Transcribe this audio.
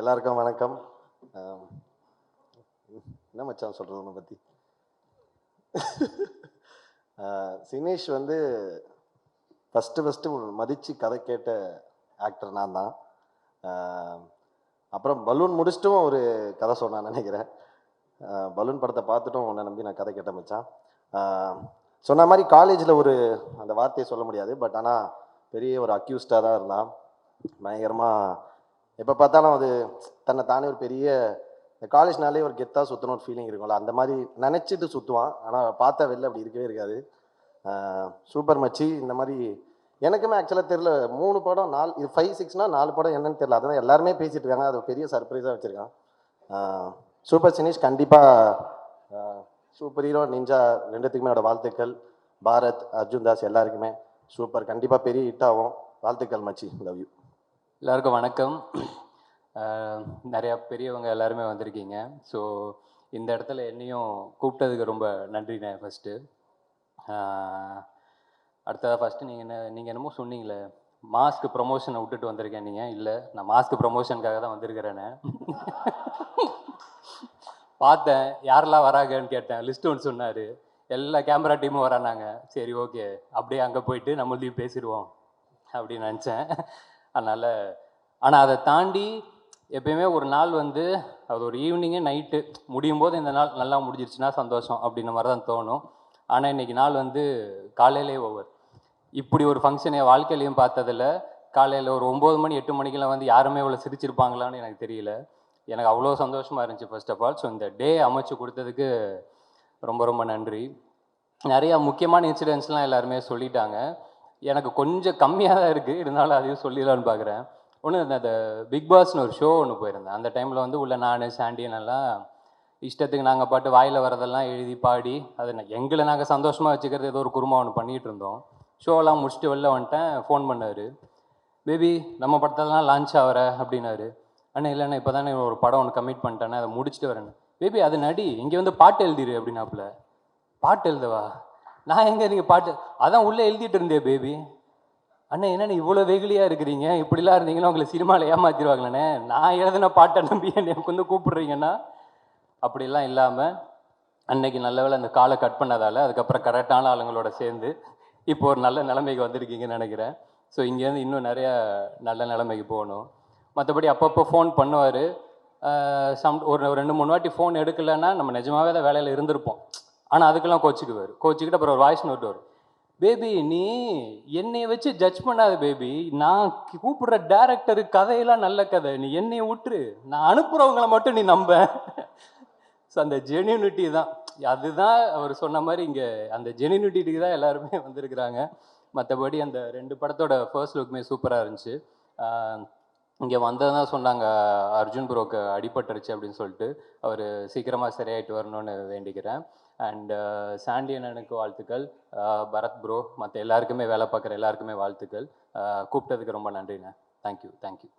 எல்லாருக்கும் வணக்கம். என்ன மச்சான் சொல்கிறது உன்னை பற்றி சினேஷ் வந்து ஃபஸ்ட்டு ஃபஸ்ட்டு மதித்து கதை கேட்ட ஆக்டர் நான் தான். அப்புறம் பலூன் முடிச்சிட்டும் ஒரு கதை சொன்னான் நினைக்கிறேன். பலூன் படத்தை பார்த்துட்டும் உன்னை நம்பி நான் கதை கேட்ட மச்சான். சொன்ன மாதிரி காலேஜில் ஒரு அந்த வார்த்தையை சொல்ல முடியாது பட் ஆனால் பெரிய ஒரு அக்யூஸ்டாக தான் இருந்தான். பயங்கரமாக எப்போ பார்த்தாலும் அது தன்னை தானே ஒரு பெரிய இந்த காலேஜ்னாலே ஒரு கெத்தாக சுற்றணும் ஒரு ஃபீலிங் இருக்கும்ல. அந்த மாதிரி நினச்சிட்டு சுற்றுவான் ஆனால் பார்த்தா வெளில அப்படி இருக்கவே இருக்காது. சூப்பர் மச்சி இந்த மாதிரி எனக்குமே ஆக்சுவலாக தெரில மூணு படம் நாலு இது ஃபைவ் சிக்ஸ்னா நாலு படம் என்னன்னு தெரில அதான் எல்லாருமே பேசிட்டு இருக்காங்க. அது பெரிய சர்ப்ரைஸாக வச்சுருக்கான். சூப்பர் சினிஷ் கண்டிப்பாக சூப்பர் ஹீரோ நிஞ்சா ரெண்டுத்துக்குமே என்னோட வாழ்த்துக்கள். பாரத் அர்ஜுன் தாஸ் எல்லாருக்குமே சூப்பர். கண்டிப்பாக பெரிய ஹிட் ஆகும். வாழ்த்துக்கள் மச்சி. லவ் யூ எல்லாருக்கும் வணக்கம். நிறையா பெரியவங்க எல்லாருமே வந்திருக்கீங்க. ஸோ இந்த இடத்துல என்னையும் கூப்பிட்டதுக்கு ரொம்ப நன்றிண்ணே ஃபஸ்ட்டு அடுத்ததாக ஃபஸ்ட்டு நீங்கள் என்ன நீங்கள் என்னமோ சொன்னீங்களே மாஸ்க் ப்ரொமோஷனை விட்டுட்டு வந்திருக்கேன் நீங்கள் இல்லை நான் மாஸ்க் ப்ரொமோஷனுக்காக தான் வந்திருக்கிறேன்னு பார்த்தேன் யாரெல்லாம் வராங்கன்னு கேட்டேன். லிஸ்ட் ஒன்று சொன்னார். எல்லா கேமரா டீமும் வரானாங்க. சரி ஓகே அப்படியே அங்கே போயிட்டு நம்மளையும் பேசிடுவோம் அப்படின்னு நினச்சேன். அதனால் ஆனால் அதை தாண்டி எப்பயுமே ஒரு நாள் வந்து அது ஒரு ஈவினிங்கே நைட்டு முடியும் போது இந்த நாள் நல்லா முடிஞ்சிருச்சுன்னா சந்தோஷம் அப்படின்ற மாதிரி தான் தோணும். ஆனால் இன்னைக்கு நாள் வந்து காலையிலே ஓவர் இப்படி ஒரு ஃபங்க்ஷன் என் வாழ்க்கையிலையும் பார்த்ததில்ல. காலையில் ஒரு ஒம்பது மணி எட்டு மணிக்கெல்லாம் வந்து யாருமே இவ்வளோ சிரிச்சிருப்பாங்களான்னு எனக்கு தெரியல. எனக்கு அவ்வளோ சந்தோஷமாக இருந்துச்சு ஃபர்ஸ்ட் ஆஃப் ஆல் ஸோ இந்த டே அமைச்சு கொடுத்ததுக்கு ரொம்ப ரொம்ப நன்றி. நிறையா முக்கியமான இன்சிடென்ட்ஸ்லாம் எல்லாருமே சொல்லிட்டாங்க. எனக்கு கொஞ்சம் கம்மியாக தான் இருக்குது இருந்தாலும் அதையும் சொல்லிடலான்னு பார்க்குறேன் ஒன்று அந்த பிக் பாஸ்னு ஒரு ஷோ ஒன்று போயிருந்தேன். அந்த டைமில் வந்து உள்ள நான் சாண்டியன் எல்லாம் இஷ்டத்துக்கு நாங்கள் பாட்டு வாயில் வரதெல்லாம் எழுதி பாடி அதை நான் எங்களை நாங்கள் சந்தோஷமாக வச்சுக்கிறது ஏதோ ஒரு குருமா ஒன்று பண்ணிகிட்டு இருந்தோம். ஷோலாம் முடிச்சுட்டு வெளில வந்துட்டேன். ஃபோன் பண்ணார். பேபி நம்ம படத்தெல்லாம் லான்ச் ஆகிற அப்படின்னாரு. அண்ணா இல்லைண்ணா இப்போ தானே ஒரு படம் ஒன்று கமிட் பண்ணிட்டேண்ணே அதை முடிச்சுட்டு வரேன். பேபி அது நடி இங்கே வந்து பாட்டு எழுதிரு அப்படின்னாப்புல. பாட்டு எழுதவா? நான் எங்கே நீங்கள் பாட்டு அதான் உள்ளே எழுதிட்டு இருந்தே பேபி அண்ணன் என்ன நீ இவ்வளோ வெகுலியாக இருக்கிறீங்க? இப்படிலாம் இருந்தீங்கன்னா உங்களை சினிமாவில் ஏமாத்திடுவாங்களே. நான் எழுதின பாட்டை நம்பி என்னை வந்து கூப்பிடுறீங்கன்னா அப்படிலாம் இல்லாமல் அன்னைக்கு நல்ல வேலை அந்த காலை கட் பண்ணதால் அதுக்கப்புறம் கரெக்டான ஆளுங்களோட சேர்ந்து இப்போ ஒரு நல்ல நிலைமைக்கு வந்திருக்கீங்கன்னு நினைக்கிறேன். ஸோ இங்கேருந்து இன்னும் நிறையா நல்ல நிலைமைக்கு போகணும். மற்றபடி அப்பப்போ ஃபோன் பண்ணுவார். சம் ஒரு ரெண்டு மூணு வாட்டி ஃபோன் எடுக்கலைன்னா நம்ம நிஜமாவே தான் வேலையில் இருந்திருப்போம். ஆனால் அதுக்கெல்லாம் கோச்சிக்குவார். கோச்சிக்கிட்டு அப்புறம் ஒரு வாய்ஸ் நோட் வரும். பேபி நீ என்னை வச்சு ஜட்ஜ் பண்ணாத பேபி நான் கூப்பிடுற டேரக்டரு கதையெல்லாம் நல்ல கதை. நீ என்னை விட்டுரு. நான் அனுப்புகிறவங்கள மட்டும் நீ நம்ப. ஸோ அந்த ஜென்யூனிட்டி தான். அதுதான் அவர் சொன்ன மாதிரி இங்கே அந்த ஜெனியூனிட்டிக்கு தான் எல்லாருமே வந்திருக்கிறாங்க. மற்றபடி அந்த ரெண்டு படத்தோட ஃபர்ஸ்ட் லுக்குமே சூப்பராக இருந்துச்சு. இங்கே வந்ததான் சொன்னாங்க அர்ஜுன் ப்ரோக்கு அடிபட்டுருச்சு அப்படின்னு சொல்லிட்டு. அவர் சீக்கிரமாக சரியாயிட்டு வரணும்னு வேண்டிக்கிறேன். அண்ட் சாண்டி அண்ணனுக்கு வாழ்த்துக்கள். பரத் ப்ரோ மற்ற எல்லாருக்குமே வேலை பார்க்குற எல்லாருக்குமே வாழ்த்துக்கள். கூப்பிட்டதுக்கு ரொம்ப நன்றிண்ணே. Thank you thank you